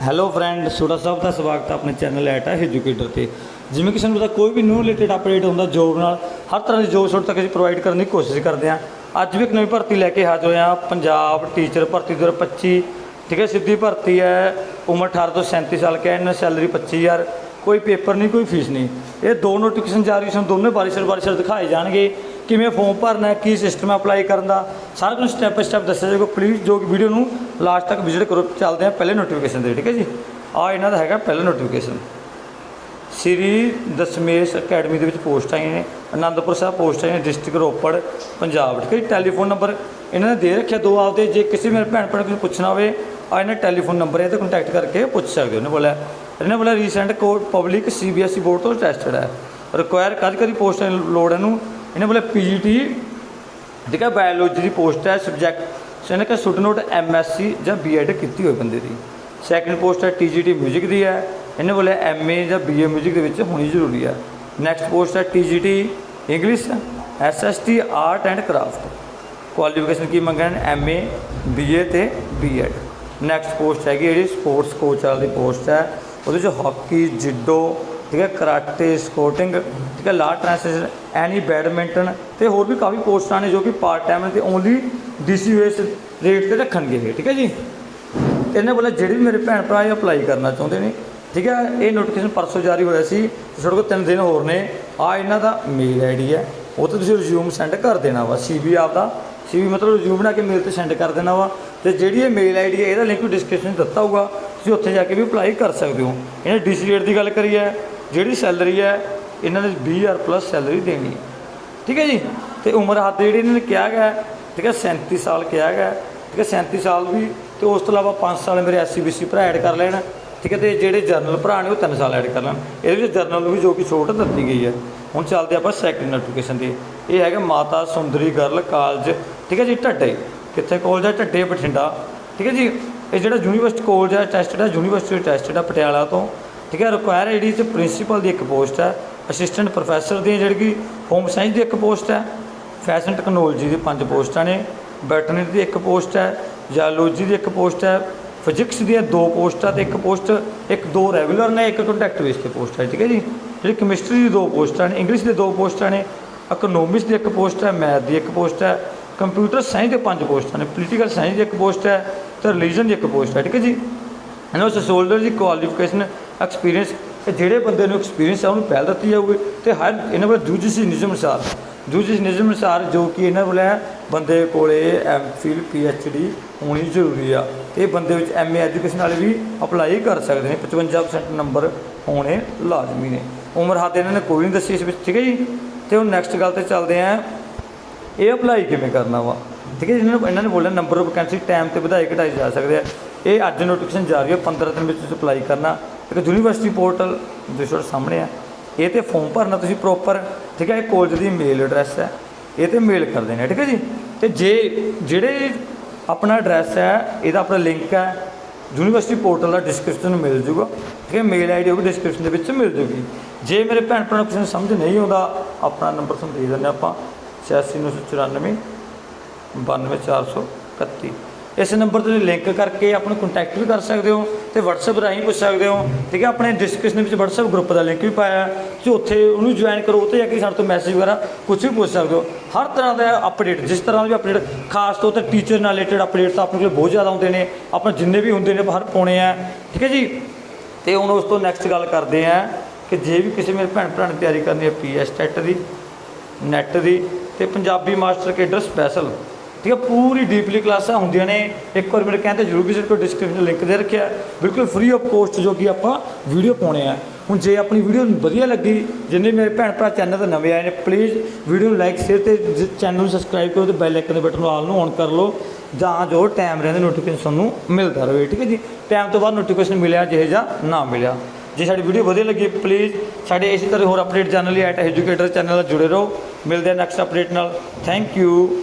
Hello friend ਸੋਡਾ ਸਾਹਿਬ ਦਾ ਸਵਾਗਤ ਹੈ ਆਪਣੇ ਚੈਨਲ ਐਟ ਐਜੂਕੇਟਰ ਤੇ। ਜਿਵੇਂ ਕਿ ਸਾਨੂੰ ਪਤਾ, ਕੋਈ ਵੀ ਨਿਊ ਰਿਲੇਟਡ ਅਪਡੇਟ ਹੁੰਦਾ ਜੋਬ ਨਾਲ, ਹਰ ਤਰ੍ਹਾਂ ਦੀ ਜੋਬ ਸ਼ੋਟ ਤੱਕ ਅਸੀਂ ਪ੍ਰੋਵਾਈਡ ਕਰਨ ਦੀ ਕੋਸ਼ਿਸ਼ ਕਰਦੇ ਹਾਂ। ਅੱਜ ਵੀ ਇੱਕ ਨਵੀਂ ਭਰਤੀ ਲੈ ਕੇ ਹਾਜ਼ਰ ਹੋਏ ਹਾਂ। ਪੰਜਾਬ ਟੀਚਰ ਭਰਤੀ 2025 ਠੀਕ ਹੈ, ਸਿੱਧੀ ਭਰਤੀ ਹੈ। ਉਮਰ 18 ਤੋਂ 37 ਸਾਲ ਕੇ ਇਹਨਾਂ ਸੈਲਰੀ 25000 ਕੋਈ ਪੇਪਰ ਨਹੀਂ, ਕੋਈ ਫੀਸ ਨਹੀਂ। ਇਹ ਦੋ ਨੋਟੀਫਿਕੇਸ਼ਨ ਜਾਰੀ ਸਨ, ਦੋਨੇ ਬਾਰਿਸ਼ਰ ਬਾਰਿਸ਼ਰ ਦਿਖਾਏ ਜਾਣਗੇ। ਕਿਵੇਂ ਫਾਰਮ ਭਰਨਾ ਹੈ, ਕੀ ਸਿਸਟਮ ਹੈ ਅਪਲਾਈ ਕਰਨ ਦਾ, ਸਾਰਾ ਕੁਝ ਸਟੈਪ ਬਾਈ ਸਟੈਪ ਦੱਸਿਆ ਜਾਏਗਾ ਪਲੀਜ਼ ਜੋ ਕਿ ਵੀਡੀਓ ਨੂੰ ਲਾਸਟ ਤੱਕ ਵਿਜ਼ਿਟ ਕਰੋ, ਚੱਲਦੇ ਹਾਂ ਪਹਿਲੇ ਨੋਟੀਫਿਕੇਸ਼ਨ ਦੇ ਠੀਕ ਹੈ ਜੀ? ਆ ਇਹਨਾਂ ਦਾ ਹੈਗਾ ਪਹਿਲਾ ਨੋਟੀਫਿਕੇਸ਼ਨ ਸ੍ਰੀ ਦਸ਼ਮੇਸ਼ ਅਕੈਡਮੀ ਦੇ ਵਿੱਚ ਪੋਸਟ ਆਈਆਂ ਨੇ, ਅਨੰਦਪੁਰ ਸਾਹਿਬ ਪੋਸਟ ਆਈਆਂ ਨੇ ਡਿਸਟ੍ਰਿਕਟ ਰੋਪੜ, ਪੰਜਾਬ, ਠੀਕ ਹੈ ਜੀ? ਟੈਲੀਫੋਨ ਨੰਬਰ ਇਹਨਾਂ ਨੇ ਦੇ ਰੱਖਿਆ, ਦੋ ਆਪਦੇ, ਜੇ ਕਿਸੇ ਮੇਰੇ ਭੈਣ ਭਰਾ ਨੂੰ ਪੁੱਛਣਾ ਹੋਵੇ ਆ ਇਹਨਾਂ ਟੈਲੀਫੋਨ ਨੰਬਰ ਹੈ ਤੇ ਕੰਟੈਕਟ ਕਰਕੇ ਪੁੱਛ ਸਕਦੇ ਹੋ, ਇਹਨੇ ਬੋਲਿਆ ਇਹਨੇ ਬੋਲਿਆ recent code public CBSE board ਤੋਂ ਟੈਸਟਡ ਹੈ। ਰਿਕੁਆਇਰ ਕਦ ਕਦੀ ਪੋਸਟ ਲੋੜ ਇਹਨੂੰ? ਇਹਨੇ ਬੋਲਿਆ ਪੀਜੀਟੀ ਠੀਕ ਹੈ ਬਾਇਓਲੋਜੀ ਦੀ ਪੋਸਟ ਹੈ ਸਬਜੈਕਟ ਸਨ ਕਿ ਸੁਟ ਨੋਟ ਐਮਐਸਸੀ ਜਾਂ ਬੀਐਡ ਕੀਤੀ ਹੋਈ ਬੰਦੇ ਦੀ ਸੈਕੰਡ ਪੋਸਟ ਹੈ ਟੀਜੀਟੀ 뮤직 ਦੀ ਹੈ ਇਹਨੇ ਬੋਲਿਆ ਐਮਏ ਜਾਂ ਬੀਏ 뮤직 ਦੇ ਵਿੱਚ ਹੋਣੀ ਜ਼ਰੂਰੀ ਹੈ ਨੈਕਸਟ ਪੋਸਟ ਹੈ TGT English SST art and craft qualification ਕੀ ਮੰਗਣ ਐਮਏ ਬੀਏ ਤੇ ਬੀਐਡ ਨੈਕਸਟ ਪੋਸਟ ਹੈਗੀ ਜਿਹੜੀ ਸਪੋਰਟਸ ਕੋਚ ਵਾਲੀ ਪੋਸਟ ਹੈ ਉਹਦੇ ਵਿੱਚ ਹਾਕੀ ਜਿੱਡੋ ਠੀਕ ਹੈ ਕਰਾਟੇ ਸਕੋਟਿੰਗ ਠੀਕ ਹੈ ਲਾ ਟ੍ਰਾਂਸਲੇਸ਼ਨ ਐਨੀ ਬੈਡਮਿੰਟਨ ਤੇ ਹੋਰ ਵੀ ਕਾਫੀ ਪੋਸਟਾਂ ਨੇ ਜੋ ਕਿ ਪਾਰਟ ਟਾਈਮ ਤੇ ਓਨਲੀ ਡੀਸੀਯੂਐਸ ਰੇਟ ਤੇ ਰੱਖਣਗੇ ਇਹ, ਠੀਕ ਹੈ ਜੀ? ਤੇ ਇਹਨੇ ਬੋਲਿਆ, ਜਿਹੜੇ ਵੀ ਮੇਰੇ ਭੈਣ ਭਰਾ ਇਹ ਅਪਲਾਈ ਕਰਨਾ ਚਾਹੁੰਦੇ ਨੇ, ਠੀਕ ਹੈ? ਇਹ ਨੋਟੀਫਿਕੇਸ਼ਨ ਪਰਸੋਂ ਜਾਰੀ ਹੋਇਆ ਸੀ ਤੁਹਾਡੇ ਕੋਲ ਤਿੰਨ ਦਿਨ ਹੋਰ ਨੇ। ਆ ਇਹਨਾਂ ਦਾ ਮੇਲ ਆਈਡੀ ਹੈ। ਉਹ ਤੇ ਤੁਸੀਂ ਰਿਜ਼ਿਊਮ ਸੈਂਡ ਕਰ ਦੇਣਾ ਵਾ ਸੀਵੀ ਆਪਦਾ। ਸੀਵੀ ਮਤਲਬ ਰਿਜ਼ਿਊਮ ਬਣਾ ਕੇ ਮੇਲ ਤੇ ਸੈਂਡ ਕਰ ਦੇਣਾ ਵਾ। ਤੇ ਜਿਹੜੀ ਇਹ ਮੇਲ ਆਈਡੀ ਹੈ, ਇਹਦਾ ਲਿੰਕ ਵੀ ਡਿਸਕ੍ਰਿਪਸ਼ਨ ਦਿੱਤਾ ਹੋਊਗਾ। ਤੁਸੀਂ ਉੱਥੇ ਜਾ ਕੇ ਵੀ ਅਪਲਾਈ ਕਰ ਸਕਦੇ ਹੋ। ਇਹਨੇ ਡੀਸੀ ਰੇਟ ਦੀ ਗੱਲ ਕਰੀ ਹੈ। ਜਿਹੜੀ ਸੈਲਰੀ ਹੈ ਇਹਨਾਂ ਨੇ 20000 ਪਲੱਸ ਸੈਲਰੀ ਦੇਣੀ ਹੈ। ਠੀਕ ਹੈ ਜੀ? ਤੇ ਉਮਰ ਹੱਦ ਜਿਹੜੀ ਇਹਨਾਂ ਨੇ ਕਿਹਾ ਗਿਆ ਠੀਕ ਹੈ 37 ਸਾਲ ਕਿਹਾ ਗਿਆ ਠੀਕ ਹੈ 37 ਸਾਲ ਵੀ, ਤੇ ਉਸ ਤੋਂ ਇਲਾਵਾ 5 ਸਾਲ ਮੇਰੇ ਐਸਸੀ ਬੀਸੀ ਭਰਾ ਐਡ ਕਰ ਲੈਣ। ਠੀਕ ਹੈ, ਤੇ ਜਿਹੜੇ ਜਰਨਲ ਭਰਾ ਨੇ ਉਹ 3 ਸਾਲ ਐਡ ਕਰ ਲੈਣ। ਇਹਦੇ ਵਿੱਚ ਜਰਨਲ ਵੀ ਜੋ ਕਿ ਛੋਟ ਦਿੱਤੀ ਗਈ ਹੈ। ਹੁਣ ਚੱਲਦੇ ਆਪਾਂ ਸੈਕੰਡ ਨੋਟੀਫਿਕੇਸ਼ਨ ਤੇ। ਇਹ ਹੈਗਾ ਮਾਤਾ ਸੁੰਦਰੀ ਗਰਲ ਕਾਲਜ ਠੀਕ ਹੈ ਜੀ, ਢੱਡੇ। ਕਿੱਥੇ ਕਾਲਜ ਹੈ? ਢੱਡੇ ਬਠਿੰਡਾ। ਠੀਕ ਹੈ ਜੀ? ਇਹ ਜਿਹੜਾ ਯੂਨੀਵਰਸਿਟੀ ਕਾਲਜ ਹੈ ਟੈਸਟਡ ਹੈ ਯੂਨੀਵਰਸਿਟੀ ਟੈਸਟਡ ਹੈ ਪਟਿਆਲਾ ਤੋਂ। ਠੀਕ ਹੈ ਰਿਕੁਆਇਰ ਆਈਡੀ ਚ ਪ੍ਰਿੰਸੀਪਲ ਦੀ ਇੱਕ ਪੋਸਟ ਹੈ। ਅਸਿਸਟੈਂਟ ਪ੍ਰੋਫੈਸਰ ਦੀ ਜਿਹੜੀ ਕਿ ਹੋਮ ਸਾਇੰਸ ਦੀ ਇੱਕ ਪੋਸਟ ਹੈ ਫੈਸ਼ਨ ਟੈਕਨੋਲੋਜੀ ਦੀ ਪੰਜ ਪੋਸਟਾਂ ਨੇ ਵੈਟਰਨਰੀ ਦੀ ਇੱਕ ਪੋਸਟ ਹੈ ਜਾਲੋਜੀ ਦੀ ਇੱਕ ਪੋਸਟ ਹੈ ਫਿਜ਼ਿਕਸ ਦੀਆਂ ਦੋ ਪੋਸਟਾਂ ਤੇ ਇੱਕ ਪੋਸਟ, ਇੱਕ ਦੋ ਰੈਗੂਲਰ ਨੇ, ਇੱਕ ਕੰਟੈਕਟ ਬੇਸ ਤੇ ਪੋਸਟ ਹੈ, ਠੀਕ ਹੈ ਜੀ? ਜਿਹੜੀ ਕੈਮਿਸਟਰੀ ਦੀ ਦੋ ਪੋਸਟਾਂ ਨੇ ਇੰਗਲਿਸ਼ ਦੇ ਦੋ ਪੋਸਟਾਂ ਨੇ ਇਕਨੋਮਿਕਸ ਦੀ ਇੱਕ ਪੋਸਟ ਹੈ ਮੈਥ ਦੀ ਇੱਕ ਪੋਸਟ ਹੈ ਕੰਪਿਊਟਰ ਸਾਇੰਸ ਦੇ ਪੰਜ ਪੋਸਟਾਂ ਨੇ ਪੋਲੀਟੀਕਲ ਸਾਇੰਸ ਦੀ ਇੱਕ ਪੋਸਟ ਹੈ ਤੇ ਰਿਲੀਜਨ ਦੀ ਇੱਕ ਪੋਸਟ ਹੈ, ਠੀਕ ਹੈ ਜੀ? ਇਹਨਾਂ ਸੋਲਡਰ ਦੀ ਕੁਆਲੀਫਿਕੇਸ਼ਨ ਐਕਸਪੀਰੀਅੰਸ ਤੇ ਜਿਹੜੇ ਬੰਦੇ ਨੂੰ ਐਕਸਪੀਰੀਅੰਸ ਹੈ ਉਹਨੂੰ ਪਹਿਲ ਦਿੱਤੀ ਜਾਊਗੀ ਤੇ ਹਰ ਇਹਨਾਂ ਕੋਲ ਯੂਜੀਸੀ ਨਿਯਮ ਅਨੁਸਾਰ ਯੂਜੀਸੀ ਨਿਯਮ ਅਨੁਸਾਰ ਜੋ ਕਿ ਇਹਨਾਂ ਕੋਲ ਹੈ ਬੰਦੇ ਕੋਲੇ ਐਮਫਿਲ ਪੀਐਚਡੀ ਹੋਣੀ ਜ਼ਰੂਰੀ ਆ। ਤੇ ਇਹ ਬੰਦੇ ਵਿੱਚ ਐਮਏ ਐਜੂਕੇਸ਼ਨ ਵਾਲੇ ਵੀ ਅਪਲਾਈ ਕਰ ਸਕਦੇ ਨੇ 55% ਨੰਬਰ ਹੋਣੇ ਲਾਜ਼ਮੀ ਨੇ। ਉਮਰ ਹੱਦ ਇਹਨਾਂ ਨੇ ਕੋਈ ਨਹੀਂ ਦੱਸੀ ਇਸ ਵਿੱਚ ਠੀਕ ਹੈ ਜੀ? ਤੇ ਹੁਣ ਨੈਕਸਟ ਗੱਲ ਤੇ ਚੱਲਦੇ ਆਂ ਇਹ ਅਪਲਾਈ ਕਿਵੇਂ ਕਰਨਾ ਵਾ? ਠੀਕ ਹੈ ਜੀ, ਇਹਨਾਂ ਇਹਨਾਂ ਨੇ ਬੋਲਿਆ ਨੰਬਰ ਆਫ ਵੈਕੈਂਸੀ ਟਾਈਮ ਤੇ ਵਧਾਈ ਘਟਾਈ ਜਾ ਸਕਦੇ ਆ। ਇਹ ਅੱਜ ਨੋਟੀਫਿਕੇਸ਼ਨ ਜਾਰੀ ਹੈ 15 ਦਿਨ ਵਿੱਚ ਅਪਲਾਈ ਕਰਨਾ। ਇੱਕ ਯੂਨੀਵਰਸਿਟੀ ਪੋਰਟਲ ਜੋ ਤੁਹਾਡੇ ਸਾਹਮਣੇ ਆ। ਇਹ ਤੇ ਫਾਰਮ ਭਰਨਾ ਤੁਸੀਂ ਪ੍ਰੋਪਰ ਠੀਕ ਹੈ, ਇਹ ਕਾਲਜ ਦੀ ਮੇਲ ਐਡਰੈਸ ਹੈ। ਇਹ ਤੇ ਮੇਲ ਕਰ ਦੇਣਾ ਠੀਕ ਹੈ ਜੀ। ਤੇ ਜੇ ਜਿਹੜੇ ਆਪਣਾ ਐਡਰੈਸ ਹੈ, ਇਹਦਾ ਆਪਣਾ ਲਿੰਕ ਹੈ, ਯੂਨੀਵਰਸਿਟੀ ਪੋਰਟਲ ਦਾ ਡਿਸਕ੍ਰਿਪਸ਼ਨ ਮਿਲ ਜੂਗਾ, ਠੀਕ ਹੈ ਮੇਲ ਆਈਡੀ ਉਹ ਵੀ ਡਿਸਕ੍ਰਿਪਸ਼ਨ ਦੇ ਵਿੱਚ ਮਿਲ ਜੂਗੀ। ਜੇ ਮੇਰੇ ਭੈਣ ਭਰਾ ਨੂੰ ਕਿਸੇ ਨੂੰ ਸਮਝ ਨਹੀਂ ਆਉਂਦਾ, ਆਪਣਾ ਨੰਬਰ ਤੁਹਾਨੂੰ ਦੇ ਦਿੰਦੇ ਆਪਾਂ 8694 92431 ਇਸ ਨੰਬਰ ਤੇ ਲਿੰਕ ਕਰਕੇ ਆਪਾਂ ਨੂੰ ਕੰਟੈਕਟ ਵੀ ਕਰ ਸਕਦੇ ਹੋ ਤੇ WhatsApp ਰਾਹੀਂ ਪੁੱਛ ਸਕਦੇ ਹੋ। ਠੀਕ ਹੈ, ਆਪਣੇ ਡਿਸਕ੍ਰਿਪਸ਼ਨ ਵਿੱਚ WhatsApp ਗਰੁੱਪ ਦਾ ਲਿੰਕ ਵੀ ਪਾਇਆ ਹੈ। ਤੁਸੀਂ ਉੱਥੇ ਉਹਨੂੰ ਜੁਆਇਨ ਕਰੋ, ਉੱਥੇ ਜਾ ਕੇ ਸਾਡੇ ਤੋਂ ਮੈਸੇਜ ਵਗੈਰਾ ਕੁਝ ਵੀ ਪੁੱਛ ਸਕਦੇ ਹੋ। ਹਰ ਤਰ੍ਹਾਂ ਦਾ ਅਪਡੇਟ ਜਿਸ ਤਰ੍ਹਾਂ ਵੀ ਅਪਡੇਟ ਖਾਸ ਤੌਰ ਤੇ ਟੀਚਰ ਨਾਲ ਰਿਲੇਟਡ ਅਪਡੇਟ ਤਾਂ ਆਪਣੇ ਕੋਲ ਬਹੁਤ ਜ਼ਿਆਦਾ ਹੁੰਦੇ ਨੇ। ਆਪਾਂ ਜਿੰਨੇ ਵੀ ਹੁੰਦੇ ਨੇ ਹਰ ਪਾਉਣੇ ਆ। ਠੀਕ ਹੈ ਜੀ? ਤੇ ਹੁਣ ਉਸ ਤੋਂ ਨੈਕਸਟ ਗੱਲ ਕਰਦੇ ਆ ਕਿ ਜੇ ਵੀ ਕਿਸੇ ਮੇਰੇ ਭੈਣ ਭਰਾ ਨੇ ਤਿਆਰੀ ਕਰਨੀ ਹੈ ਪੀਐਸ ਟੈਟ ਦੀ ਨੈਟ ਦੀ ਤੇ ਪੰਜਾਬੀ ਮਾਸਟਰ ਕੇਡਰ ਸਪੈਸ਼ਲ ਠੀਕ ਹੈ, ਪੂਰੀ ਡੀਪਲੀ ਕਲਾਸਾਂ ਹੁੰਦੀਆਂ ਨੇ। ਇੱਕ ਵਾਰ ਮੇਰੇ ਕਹਿੰਦੇ ਜਰੂਰ ਵਿਜ਼ਿਟ ਕਰੋ ਡਿਸਕ੍ਰਿਪਸ਼ਨ ਲਿੰਕ ਦੇ ਰੱਖਿਆ ਬਿਲਕੁਲ ਫ੍ਰੀ ਆਫ ਕੋਸਟ ਜੋ ਕਿ ਆਪਾਂ ਵੀਡੀਓ ਪਾਉਣੇ ਆ। ਹੁਣ ਜੇ ਆਪਣੀ ਵੀਡੀਓ ਵਧੀਆ ਲੱਗੀ, ਜਿੰਨੇ ਮੇਰੇ ਭੈਣ ਭਰਾ ਚੈਨਲ ਤੇ ਨਵੇਂ ਆਏ ਨੇ ਪਲੀਜ਼ ਵੀਡੀਓ ਨੂੰ ਲਾਈਕ ਸ਼ੇਅਰ ਤੇ ਚੈਨਲ ਨੂੰ ਸਬਸਕ੍ਰਾਈਬ ਕਰੋ ਤੇ ਬੈਲ ਆਈਕਨ ਦੇ ਬਟਨ ਨੂੰ ਆਲ ਨੂੰ ਔਨ ਕਰ ਲਓ, ਜਾਂ ਜੋ ਟਾਈਮ ਰਹਿੰਦੇ ਨੋਟੀਫਿਕੇਸ਼ਨ ਨੂੰ ਮਿਲਦਾ ਰਹੇ। ਠੀਕ ਹੈ ਜੀ? ਟਾਈਮ ਤੋਂ ਬਾਅਦ ਨੋਟੀਫਿਕੇਸ਼ਨ ਮਿਲਿਆ, ਜਿਹੇ ਜਾਂ ਨਾ ਮਿਲਿਆ। ਜੇ ਸਾਡੀ ਵੀਡੀਓ ਵਧੀਆ ਲੱਗੀ ਪਲੀਜ਼ ਸਾਡੇ ਇਸੇ ਤਰ੍ਹਾਂ ਹੋਰ ਅਪਡੇਟ ਜਾਣਨ ਲਈ ਐਟ ਐਜੂਕੇਟਰ ਚੈਨਲ ਨਾਲ ਜੁੜੇ ਰਹੋ। ਮਿਲਦੇ ਆ ਨੈਕਸਟ ਅਪਡੇਟ ਨਾਲ। Thank you